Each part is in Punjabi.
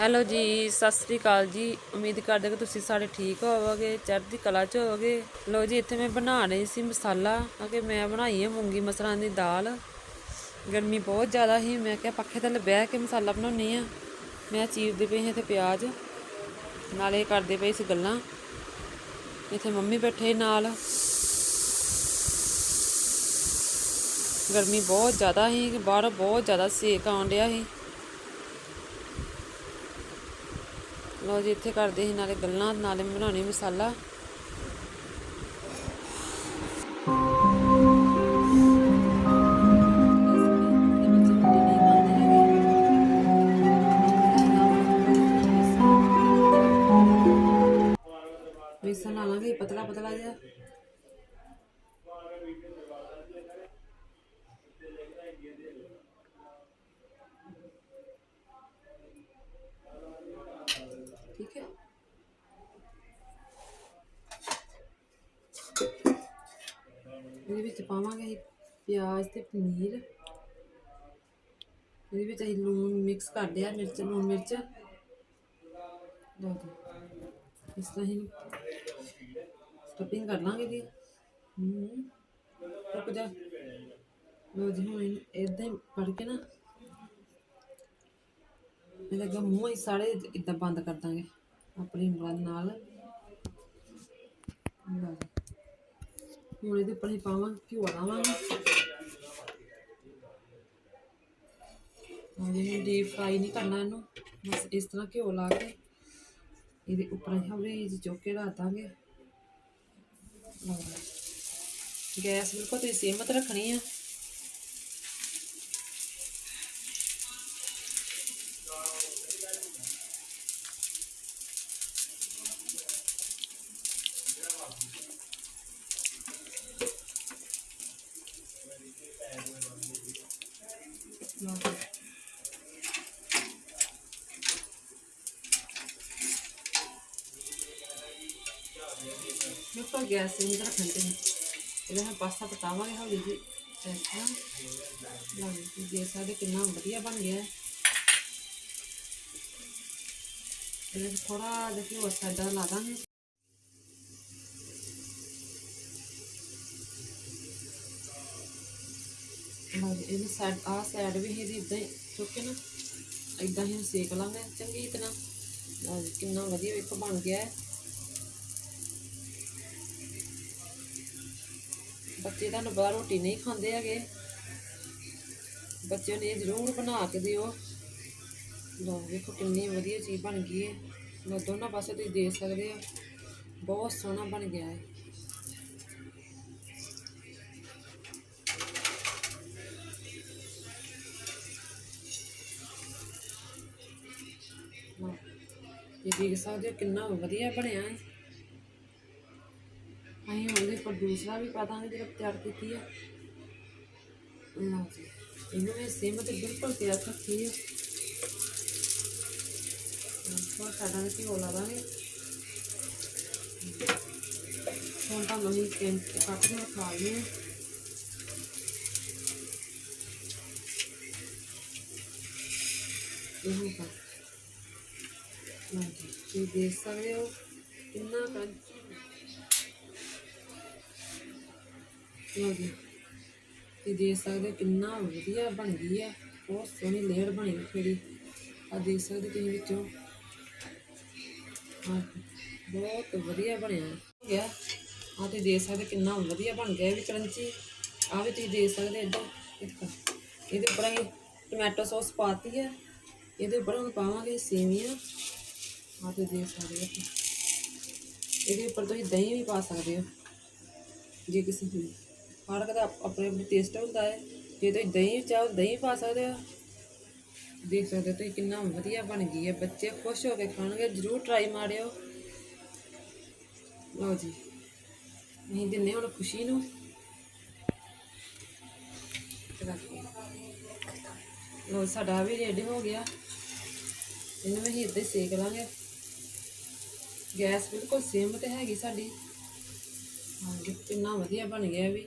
ਹੈਲੋ ਜੀ, ਸਤਿ ਸ੍ਰੀ ਅਕਾਲ ਜੀ। ਉਮੀਦ ਕਰਦੇ ਕਿ ਤੁਸੀਂ ਸਾਰੇ ਠੀਕ ਹੋਵੋਗੇ, ਚੜ੍ਹਦੀ ਕਲਾ 'ਚ ਹੋਵੋਗੇ। ਲੋ ਜੀ, ਇੱਥੇ ਮੈਂ ਬਣਾ ਰਹੀ ਸੀ ਮਸਾਲਾ। ਕਿ ਮੈਂ ਬਣਾਈ ਹੈ ਮੂੰਗੀ ਮਸਰਾਂ ਦੀ ਦਾਲ। ਗਰਮੀ ਬਹੁਤ ਜ਼ਿਆਦਾ ਸੀ, ਮੈਂ ਕਿਹਾ ਪੱਖੇ ਥੱਲੇ ਬਹਿ ਕੇ ਮਸਾਲਾ ਬਣਾਉਣੀ ਆ ਮੈਂ ਚੀਰਦੇ ਪਈ ਹਾਂ ਤੇ ਪਿਆਜ਼। ਨਾਲੇ ਕਰਦੇ ਪਏ ਸੀ ਗੱਲਾਂ। ਇੱਥੇ ਮੰਮੀ ਬੈਠੇ ਨਾਲ। ਗਰਮੀ ਬਹੁਤ ਜ਼ਿਆਦਾ ਸੀ ਕਿ ਬਾਹਰ ਬਹੁਤ ਜ਼ਿਆਦਾ ਸੇਕ ਆਉਣ ਡਿਆ ਸੀ। ਲੋ ਜੀ, ਇੱਥੇ ਕਰਦੇ ਸੀ ਨਾਲੇ ਗੱਲਾਂ, ਨਾਲੇ ਬਣਾਉਣੀ ਮਸਾਲਾ। ਵੇਸਣ ਲਾ ਲਾਂਗੇ ਪਤਲਾ ਪਤਲਾ ਜਿਹਾ। ਇਹਦੇ ਵਿੱਚ ਪਾਵਾਂਗੇ ਅਸੀਂ ਪਿਆਜ਼ ਤੇ ਪਨੀਰ। ਇਹਦੇ ਵਿੱਚ ਅਸੀਂ ਲੂਣ ਮਿਕਸ ਕਰ ਲਿਆ, ਮਿਰਚ, ਲੂਣ ਮਿਰਚ। ਲਓ ਜੀ। ਇਸ ਤਰ੍ਹਾਂ ਹੀ ਸਟਫਿੰਗ ਕਰ ਲਾਂਗੇ ਦੀ ਹੂੰ। ਰੁਕ ਜਾ। ਲਓ ਜੀ, ਹੁਣ ਇਹਨੂੰ ਏਦਾਂ ਹੀ ਫੜ ਕੇ ਨਾ ਇਹਦਾ ਅੱਗੇ ਮੂੰਹ ਹੀ ਸਾਰੇ ਇਦਾਂ ਬੰਦ ਕਰ ਦਾਂਗੇ। ਆਪਣੀ ਉਂਗਲਾਂ ਦੇ ਨਾਲ। ਲਓ ਹੁਣ ਇਹਦੇ ਉੱਪਰ ਹੀ ਪਾਵਾਂ ਘਿਓ ਲਾਵਾਂਗੇ। ਅਜੇ ਡੀਪ ਫਰਾਈ ਨਹੀਂ ਕਰਨਾ ਇਹਨੂੰ, ਬਸ ਇਸ ਤਰ੍ਹਾਂ ਘਿਓ ਲਾ ਕੇ ਇਹਦੇ ਉੱਪਰ ਹੀ ਹੌਲੀ ਜਿਹੀ ਚੁੱਕ ਕੇ ਰੱਖ ਦਾਂਗੇ। ਗੈਸ ਬਿਲਕੁਲ ਤੁਸੀਂ ਸੀਮਤ ਰੱਖਣੀ ਆ ਲਓ ਜੀ। ਬਿਲਕੁਲ ਗੈਸ ਤੇ ਨਹੀਂ ਰੱਖਣੀ ਤੇ ਇਹਦਾ ਮੈਂ ਪਾਸਤਾ ਪਕਾਵਾਂਗੇ, ਹੌਲੀ ਜੀ ਇਸ ਤਰ੍ਹਾਂ ਲਓ ਜੀ, ਤੁਸੀਂ ਦੇਖ ਕਿੰਨਾ ਵਧੀਆ ਬਣ ਗਿਆ। ਇਹਦੇ ਥੋੜਾ ਜਿਹਾ ਘਿਓ ਸਾਡਾ ਲਾ ਦਾਂਗੇ। ਲਓ ਜੀ, ਇਹਨੂੰ ਸਾਈਡ ਆਹ ਸਾਈਡ ਵੀ ਇਹਦੀ ਇਦਾਂ ਹੀ ਚੁੱਕ ਕੇ ਨਾ ਇਦਾਂ ਹੀ ਸੇਕ ਲਾਂਗੇ ਚੰਗੀ ਤਰ੍ਹਾਂ। ਲਓ ਜੀ, ਕਿੰਨਾ ਵਧੀਆ ਵੇਖੋ ਬਣ ਗਿਆ। ਹੈ ਬੱਚੇ ਤੁਹਾਨੂੰ ਬਾਹਰ ਰੋਟੀ ਨਹੀਂ ਖਾਂਦੇ ਹੈਗੇ। ਬੱਚਿਆਂ ਨੂੰ ਇਹ ਜ਼ਰੂਰ ਬਣਾ ਕੇ ਦਿਓ। ਲਓ ਵੇਖੋ ਕਿੰਨੀ ਵਧੀਆ ਚੀਜ਼ ਬਣ ਗਈ ਹੈ। ਲਓ ਦੋਨਾਂ ਪਾਸੇ ਤੁਸੀਂ ਦੇਖ ਸਕਦੇ ਹੋ। ਬਹੁਤ ਸੋਹਣਾ ਬਣ ਗਿਆ ਹੈ। ਇਹ ਦੇਖ ਸਕਦੇ ਹੋ ਕਿੰਨਾ ਵਧੀਆ ਬਣਿਆ ਹੈ। ਅਸੀਂ ਉੱਪਰ ਦੂਸਰਾ ਵੀ ਪਾ ਦਾਂਗੇ ਜਿਹੜਾ ਤਿਆਰ ਕੀਤੀ ਹੈ। ਲਓ ਜੀ, ਇਹਨੂੰ ਮੈਂ ਸਿਮ ਤੇ ਬਿਲਕੁਲ ਤਿਆਰ ਰੱਖੀ ਹੈ। ਥੋੜਾ ਸਾਡਾ ਵੀ ਘਿਓ ਲਾ ਦਾਂਗੇ। ਹੁਣ ਤਾਂ ਅਸੀਂ ਤਿੰਨ ਕੱਟ ਕੇ ਖਾ ਲਈਏ। ਇਹਨੂੰ ਕਰ ਲਓ ਜੀ ਦੇਖ ਸਕਦੇ ਹੋ ਕਿੰਨਾ ਕੰਚ ਲਓ ਜੀ ਤੇ ਦੇਖ ਸਕਦੇ ਹੋ ਕਿੰਨਾ ਵਧੀਆ ਬਣ ਗਈ ਹੈ ਬਹੁਤ ਸੋਹਣੀ ਲੇਅਰ ਬਣੀ ਖੜੀ ਆ ਦੇਖ ਸਕਦੇ ਤੁਸੀਂ ਵਿੱਚੋਂ। ਬਹੁਤ ਵਧੀਆ ਬਣਿਆ। ਹੋ ਗਿਆ। ਆ ਤੇ ਦੇਖ ਸਕਦੇ ਕਿੰਨਾ ਵਧੀਆ ਬਣ ਗਿਆ ਇਹ ਵੀ ਕਰੰਚੀ। ਆ ਵੀ ਤੁਸੀਂ ਦੇਖ ਸਕਦੇ ਇੱਧਰ। ਇਹਦੇ ਉੱਪਰ ਅਸੀਂ ਟੋਮੈਟੋ ਸੌਸ ਪਾਤੀ ਹੈ ਇਹਦੇ ਉੱਪਰ ਹੁਣ ਪਾਵਾਂਗੇ ਸੇਵੀਆਂ। ਆ ਤੇ ਦੇਖ ਸਕਦੇ ਹੋ ਇਹਦੇ ਉੱਪਰ ਤੁਸੀਂ ਦਹੀਂ ਵੀ ਪਾ ਸਕਦੇ ਹੋ। ਜੇ ਕਿਸੇ ਨੂੰ ਹਰ ਇੱਕ ਦਾ ਆਪਣੇ ਆਪਣੇ ਟੇਸਟ ਹੁੰਦਾ ਹੈ। ਜੇ ਤੁਸੀਂ ਦਹੀਂ ਚਾਹੋ, ਦਹੀਂ ਪਾ ਸਕਦੇ ਹੋ। ਦੇਖ ਸਕਦੇ ਹੋ ਤੁਸੀਂ ਕਿੰਨਾ ਵਧੀਆ ਬਣ ਗਈ ਹੈ। ਬੱਚੇ ਖੁਸ਼ ਹੋ ਕੇ ਖਾਣਗੇ। ਜਰੂਰ ਟਰਾਈ ਮਾਰਿਓ। ਲਓ ਜੀ। ਅਸੀਂ ਦਿੰਨੇ ਹੁਣ ਖੁਸ਼ੀ ਨੂੰ। ਲਓ, ਸਾਡਾ ਵੀ ਰੈਡੀ ਹੋ ਗਿਆ। ਇਹਨੂੰ ਅਸੀਂ ਇੱਦਾਂ ਸੇਕ ਲਾਂਗੇ। ਗੈਸ ਬਿਲਕੁਲ ਸੇਮ ਤੇ ਹੈਗੀ ਸਾਡੀ। ਹਾਂਜੀ, ਕਿੰਨਾ ਵਧੀਆ ਬਣ ਗਿਆ ਵੀ।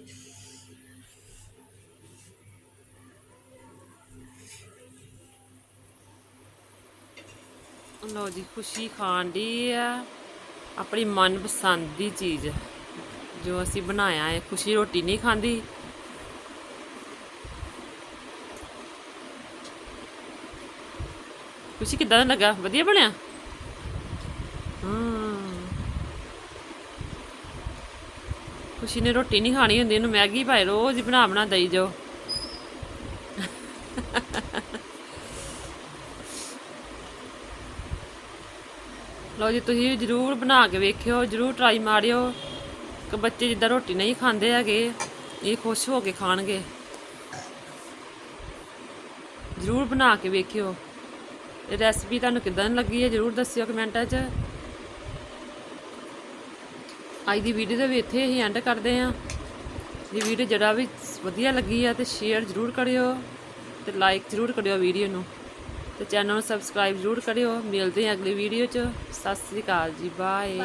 ਲੋ ਜੀ, ਖੁਸ਼ੀ ਖਾਣ ਦੀ ਆ। ਆਪਣੀ ਮਨਪਸੰਦ ਦੀ ਚੀਜ਼ ਜੋ ਅਸੀਂ ਬਣਾਇਆ ਹੈ। ਖੁਸ਼ੀ ਰੋਟੀ ਨਹੀਂ ਖਾਂਦੀ। ਖੁਸ਼ੀ ਕਿੱਦਾਂ ਦਾ ਲੱਗਾ? ਵਧੀਆ ਬਣਿਆ? ਹਮ ਖੁਸ਼ੀ ਨੇ ਰੋਟੀ ਨਹੀਂ ਖਾਣੀ ਹੁੰਦੀ ਇਹਨੂੰ ਮੈਗੀ ਭਾਈ ਰੋਜ਼ ਬਣਾ ਬਣਾ ਦਈ ਜਾਓ। ਲਓ ਜੀ, ਤੁਸੀਂ ਜਰੂਰ ਬਣਾ ਕੇ ਵੇਖਿਓ, ਜਰੂਰ ਟਰਾਈ ਮਾਰਿਓ। ਕਿ ਬੱਚੇ ਜਿੱਦਾਂ ਰੋਟੀ ਨਹੀਂ ਖਾਂਦੇ ਹੈਗੇ, ਇਹ ਖੁਸ਼ ਹੋ ਕੇ ਖਾਣਗੇ। ਜਰੂਰ ਬਣਾ ਕੇ ਵੇਖਿਓ। ਇਹ ਰੈਸਪੀ ਤੁਹਾਨੂੰ ਕਿੱਦਾਂ ਦੀ ਲੱਗੀ ਹੈ, ਜਰੂਰ ਦੱਸਿਓ ਕਮੈਂਟਾਂ 'ਚ। ਅੱਜ ਦੀ ਵੀਡੀਓ ਦਾ ਵੀ ਇੱਥੇ ਹੀ ਐਂਡ ਕਰਦੇ ਹਾਂ। ਜੇ ਵੀਡੀਓ ਜਿਹੜਾ ਵੀ ਵਧੀਆ ਲੱਗੀ ਆ ਤੇ ਸ਼ੇਅਰ ਜਰੂਰ ਕਰਿਓ ਤੇ ਲਾਈਕ ਜਰੂਰ ਕਰਿਓ ਵੀਡੀਓ ਨੂੰ। ਤੇ ਚੈਨਲ ਨੂੰ ਸਬਸਕ੍ਰਾਈਬ ਜਰੂਰ ਕਰਿਓ। ਮਿਲਦੇ ਹਾਂ ਅਗਲੀ ਵੀਡੀਓ 'ਚ। ਸਤਿ ਸ੍ਰੀ ਅਕਾਲ ਜੀ। ਬਾਏ